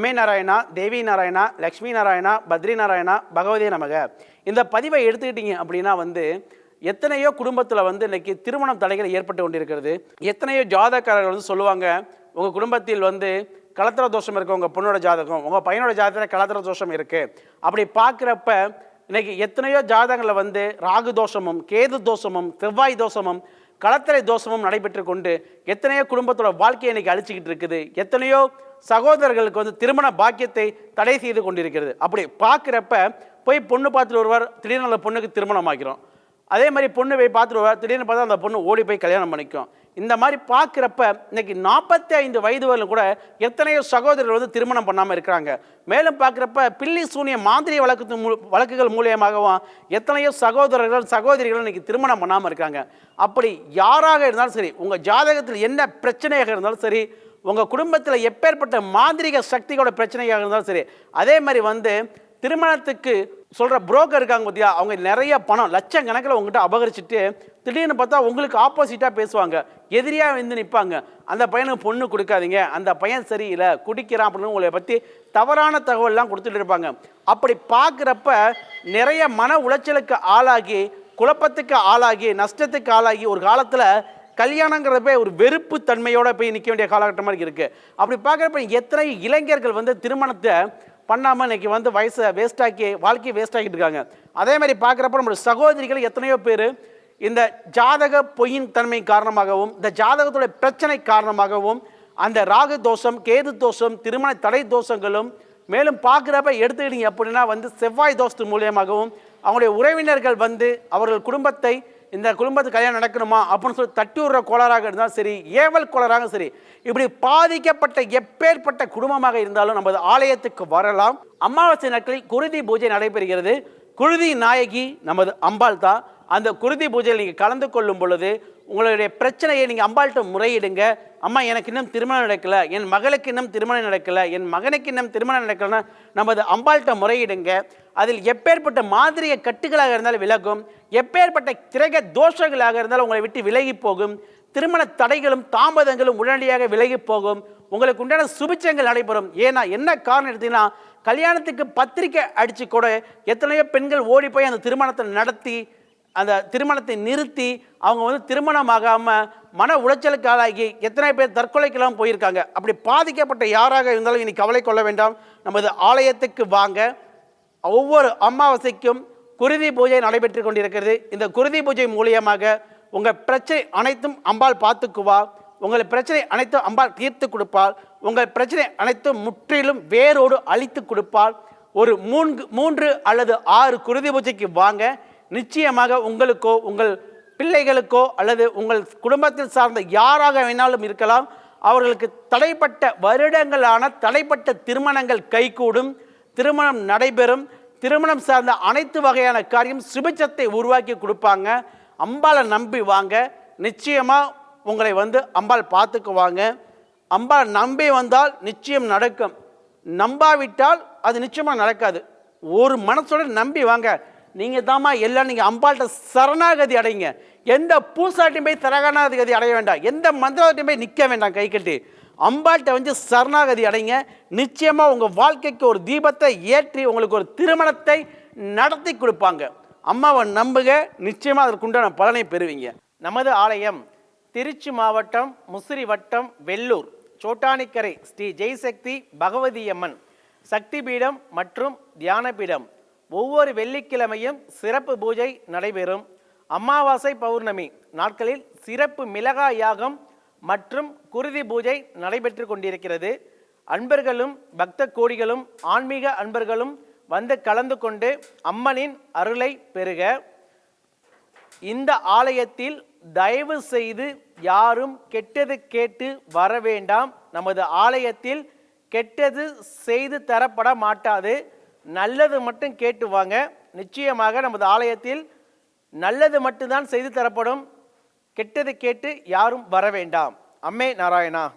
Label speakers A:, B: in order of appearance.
A: நாராயணா தேவி நாராயணா லக்ஷ்மி நாராயணா பத்ரி நாராயணா பகவதே நமக. இந்த பதிவை எடுத்துக்கிட்டீங்க அப்படின்னா வந்து எத்தனையோ குடும்பத்தில் வந்து இன்னைக்கு திருமணம் தடைகள் ஏற்பட்டு கொண்டிருக்கிறது. எத்தனையோ ஜாதகக்காரர்கள் வந்து சொல்லுவாங்க உங்கள் குடும்பத்தில் வந்து கலத்திர தோஷம் இருக்குது உங்கள் பொண்ணோட ஜாதகம். உங்கள் பையனோட ஜாதகத்தில் கலத்திர தோஷம் இருக்குது அப்படி பார்க்குறப்ப இன்னைக்கு எத்தனையோ ஜாதகங்களில் வந்து ராகு தோஷமும் கேது தோஷமும் செவ்வாய் தோஷமும் கலத்தரை தோஷமும் நடைபெற்று கொண்டு எத்தனையோ குடும்பத்தோட வாழ்க்கையை இன்னைக்கு அழிச்சிக்கிட்டு இருக்குது. எத்தனையோ சகோதரர்களுக்கு வந்து திருமண பாக்கியத்தை தடை செய்து கொண்டிருக்கிறது. அப்படி பார்க்குறப்ப போய் பொண்ணு பார்த்துட்டு ஒருவர் திடீர்னு பொண்ணுக்கு திருமணம் ஆகிறோம் அதே மாதிரி பொண்ணு போய் பார்த்துட்டு திடீர்னு பார்த்தா அந்த பொண்ணு ஓடி போய் கல்யாணம் பண்ணிக்கும். இந்த மாதிரி பார்க்குறப்ப இன்னைக்கு நாற்பத்தி ஐந்து வயது வரலும் கூட எத்தனையோ சகோதரர்கள் வந்து திருமணம் பண்ணாமல் இருக்கிறாங்க. மேலும் பார்க்குறப்ப பில்லி சூனிய மாதிரி வழக்கு மூ வழக்குகள் மூலியமாகவும் எத்தனையோ சகோதரர்கள் சகோதரிகள் இன்னைக்கு திருமணம் பண்ணாமல் இருக்காங்க. அப்படி யாராக இருந்தாலும் சரி உங்கள் ஜாதகத்தில் என்ன பிரச்சனையாக இருந்தாலும் சரி உங்கள் குடும்பத்தில் எப்பேற்பட்ட மாந்திரிக சக்திகளோட பிரச்சனையாக இருந்தாலும் சரி அதே மாதிரி வந்து திருமணத்துக்கு சொல்கிற புரோக்கர் இருக்காங்க பார்த்தியா அவங்க நிறைய பணம் லட்சக்கணக்கில் உங்ககிட்ட அபகரிச்சுட்டு திடீர்னு பார்த்தா உங்களுக்கு ஆப்போசிட்டாக பேசுவாங்க. எதிரியாக வந்து நிற்பாங்க அந்த பையனுக்கு பொண்ணு கொடுக்காதீங்க. அந்த பையன் சரியில்லை குடிக்கிறான் அப்படின்னு உங்களை பற்றி தவறான தகவல்லாம் கொடுத்துட்டு இருப்பாங்க. அப்படி பார்க்குறப்ப நிறைய மன உளைச்சலுக்கு ஆளாகி குழப்பத்துக்கு ஆளாகி நஷ்டத்துக்கு ஆளாகி ஒரு காலத்தில் கல்யாணங்கிறப்பே ஒரு வெறுப்பு தன்மையோடு போய் நிற்க வேண்டிய காலகட்டமாக இருக்குது அப்படி பார்க்குறப்ப எத்தனை இளைஞர்கள் வந்து திருமணத்தை பண்ணாமல் இன்னைக்கு வந்து வயசை வேஸ்டாக்கி வாழ்க்கையை வேஸ்ட் ஆக்கிட்டு இருக்காங்க. அதே மாதிரி பார்க்குறப்ப நம்மளுடைய சகோதரிகள் எத்தனையோ பேர் இந்த ஜாதக பொய்யின் தன்மை காரணமாகவும் இந்த ஜாதகத்துடைய பிரச்சனை காரணமாகவும் அந்த ராகு தோஷம் கேது தோஷம் திருமண தடை தோஷங்களும் மேலும் பார்க்குறப்ப எடுத்துக்கிட்டீங்க அப்படின்னா வந்து செவ்வாய் தோஷத்து மூலியமாகவும் அவங்களுடைய உறவினர்கள் வந்து அவர்கள் குடும்பத்தை இந்த குடும்பத்துக்கு கல்யாணம் நடக்கணுமா அப்படின்னு சொல்லி தட்டி விடுற கோளாறாக இருந்தாலும் சரி ஏவல் கோளாறாக சரி இப்படி பாதிக்கப்பட்ட எப்பேற்பட்ட குடும்பமாக இருந்தாலும் நமது ஆலயத்துக்கு வரலாம். அமாவாசை நாட்களில் குருதி பூஜை நடைபெறுகிறது. குருதி நாயகி நமது அம்பாள் தான். அந்த குருதி பூஜையில் நீங்கள் கலந்து கொள்ளும் பொழுது உங்களுடைய பிரச்சனையை நீங்கள் அம்பாள்கிட்ட முறையிடுங்க. அம்மா எனக்கு இன்னும் திருமணம் நடக்கல. என் மகளுக்கு இன்னும் திருமணம் நடக்கல. என் மகனுக்கு இன்னும் திருமணம் நடக்கலன்னா நமது அம்பாள்கிட்ட முறையிடுங்க. அதில் எப்பேற்பட்ட மாதிரிய கட்டுகளாக இருந்தாலும் விலகும் எப்பேற்பட்ட கிரக தோஷங்களாக இருந்தாலும் உங்களை விட்டு விலகி போகும் திருமண தடைகளும் தாமதங்களும் உடனடியாக விலகி போகும் உங்களுக்கு உண்டான சுபிச்சங்கள் நடைபெறும். ஏன்னா என்ன காரணம் எடுத்தீங்கன்னா கல்யாணத்துக்கு பத்திரிக்கை அடித்து கூட எத்தனையோ பெண்கள் ஓடி போய் அந்த திருமணத்தை நடத்தி அந்த திருமணத்தை நிறுத்தி அவங்க வந்து திருமணம் ஆகாமல் மன உளைச்சலுக்கு ஆளாகி எத்தனை பேர் தற்கொலைக்கெல்லாம் போயிருக்காங்க. அப்படி பாதிக்கப்பட்ட யாராக இருந்தாலும் இனி கவலை கொள்ள வேண்டாம். நமது ஆலயத்துக்கு வாங்க. ஒவ்வொரு அமாவாசைக்கும் குருதி பூஜை நடைபெற்று கொண்டிருக்கிறது. இந்த குருதி பூஜை மூலியமாக உங்கள் பிரச்சனை அனைத்தும் அம்பாள் பார்த்துக்குவா. உங்கள் பிரச்சனை அனைத்தும் அம்பாள் தீர்த்து கொடுப்பாள். உங்கள் பிரச்சனை அனைத்தும் முற்றிலும் வேரோடு அழித்து கொடுப்பாள். ஒரு மூன்று மூன்று அல்லது ஆறு குருதி பூஜைக்கு வாங்க. நிச்சயமாக உங்களுக்கோ உங்கள் பிள்ளைகளுக்கோ அல்லது உங்கள் குடும்பத்தில் சார்ந்த யாராக வேணாலும் இருக்கலாம். அவர்களுக்கு தடைப்பட்ட வருடங்களான தடைப்பட்ட திருமணங்கள் கைகூடும். திருமணம் நடைபெறும். திருமணம் சார்ந்த அனைத்து வகையான காரியம் சுபிச்சத்தை உருவாக்கி கொடுப்பாங்க. அம்பாளை நம்பி வாங்க. நிச்சயமாக உங்களை வந்து அம்பாள் பார்த்துக்குவாங்க. அம்பாள் நம்பி வந்தால் நிச்சயம் நடக்கும். நம்பாவிட்டால் அது நிச்சயமாக நடக்காது. ஒரு மனசோட நம்பி வாங்க. நீங்கள் தாம்மா எல்லாம் நீங்கள் அம்பாள்கிட்ட சரணாகதி அடைங்க. எந்த பூசாட்டையும் போய் சரணாகதி அடைய வேண்டாம். எந்த மந்திரத்தையும் போய் நிற்க வேண்டாம் கை கட்டி அம்பாள்கிட்ட வந்து சரணாகதி அடைங்க. நிச்சயமாக உங்கள் வாழ்க்கைக்கு ஒரு தீபத்தை ஏற்றி உங்களுக்கு ஒரு திருமணத்தை நடத்தி கொடுப்பாங்க. அம்மாவை நம்புக. நிச்சயமாக அதற்குண்டான பலனை பெறுவீங்க. நமது ஆலயம் திருச்சி மாவட்டம் முசிறி வட்டம் வெள்ளூர் சோட்டானிக்கரை ஸ்ரீ ஜெய்சக்தி பகவதி அம்மன் சக்தி பீடம் மற்றும் தியான பீடம் ஒவ்வொரு வெள்ளிக்கிழமையும் சிறப்பு பூஜை நடைபெறும். அமாவாசை பௌர்ணமி நாட்களில் சிறப்பு மிளகாய் யாகம் மற்றும் குருதி பூஜை நடைபெற்று கொண்டிருக்கிறது. அன்பர்களும் பக்த கோடிகளும் ஆன்மீக அன்பர்களும் வந்து கலந்து கொண்டு அம்மனின் அருளை பெறுக. இந்த ஆலயத்தில் தயவு செய்து யாரும் கெட்டது கேட்டு வர வேண்டாம். நமது ஆலயத்தில் கெட்டது செய்து தரப்பட மாட்டாது. நல்லது மட்டும் கேட்டு வாங்க. நிச்சயமாக நமது ஆலயத்தில் நல்லது மட்டும்தான் செய்து தரப்படும். கெட்டது கேட்டு யாரும் வர வேண்டாம். அம்மே நாராயணா.